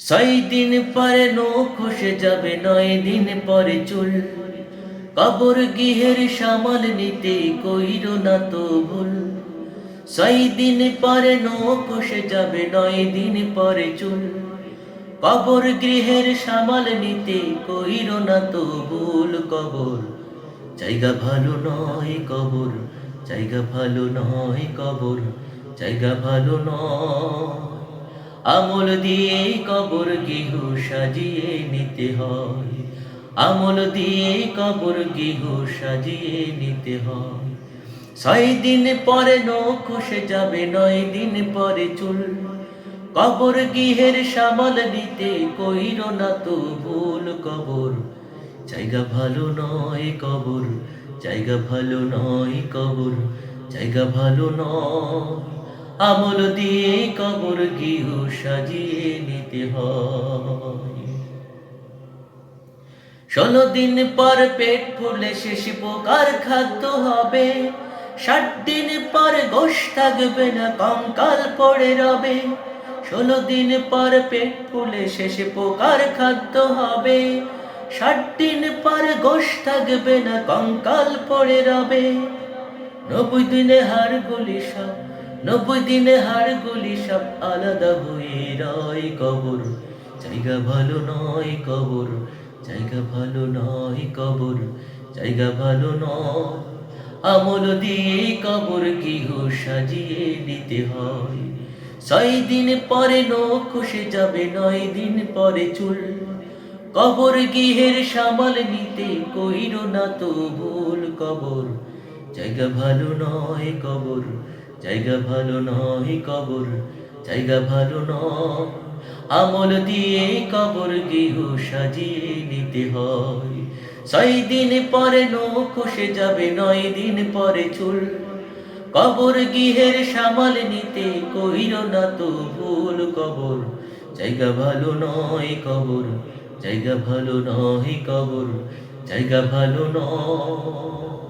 ছয় দিন পরে নখ যাবে, নয় দিন পরে চুল। কবর গৃহের সামাল নিতে কইর না তো ভুল। ছয় দিন পরে নখ যাবে, নয় দিন পরে চুল। কবর গৃহের সামাল নিতে কইর না তো ভুল কবর। জায়গা ভালো নয় কবর, জায়গা ভালো নয় কবর, জায়গা ভালো নয় আমল দিয়ে কবর গৃহ সাজিয়ে নিতে হয়। আমল দিয়ে কবর গৃহ সাজিয়ে নিতে হয়। ছয় দিন পরে নখ খসে যাবে, নয় দিন পরে চুল। কবর গৃহের সামাল নিতে কইর না তো ভুল কবর। জায়গা ভালো নয় কবর, জায়গা ভালো নয় কবর, জায়গা ভালো নয় আমল দিয়ে কবর গৃহ সাজিয়ে নিতে হয়। দিন পর পেট ফুলে শেষ পোকার খাদ্য হবে। ষাট দিন পর গোশ থাকবে না, কঙ্কাল পড়ে রবে। ষোলো দিন পর পেট ফুলে শেষ পোকার খাদ্য হবে। ষাট দিন পর গোশ থাকবে না, কঙ্কাল পড়ে রবে। নব্বই দিনে হার গুলি সব নব্বই দিনে হার গুলি সব আলাদা হয়ে রয় কবর। জায়গা ভালো নয় কবর, জায়গা ভালো নয় কবর, জায়গা ভালো নয়। আমল দিয়ে কবর গৃহ সাজিয়ে নিতে হয়। ছয় দিন পরে নখ যাবে, নয় দিন পরে চুল। কবর গৃহের সামাল নিতে কইর না তো ভুল কবর। জায়গা ভালো নয় কবর জায়গা ভালো নয় কবর, জায়গা ভালো নয়। আমল দিয়ে কবর গৃহ সাজিয়ে নিতে হয়। ছয় দিন পরে নখ যাবে, নয় দিন পরে চুল। কবর গৃহের সামাল নিতে কহিল না তো ভুল কবর। জায়গা ভালো নয় কবর, জায়গা ভালো নয় কবর, জায়গা ভালো নয়।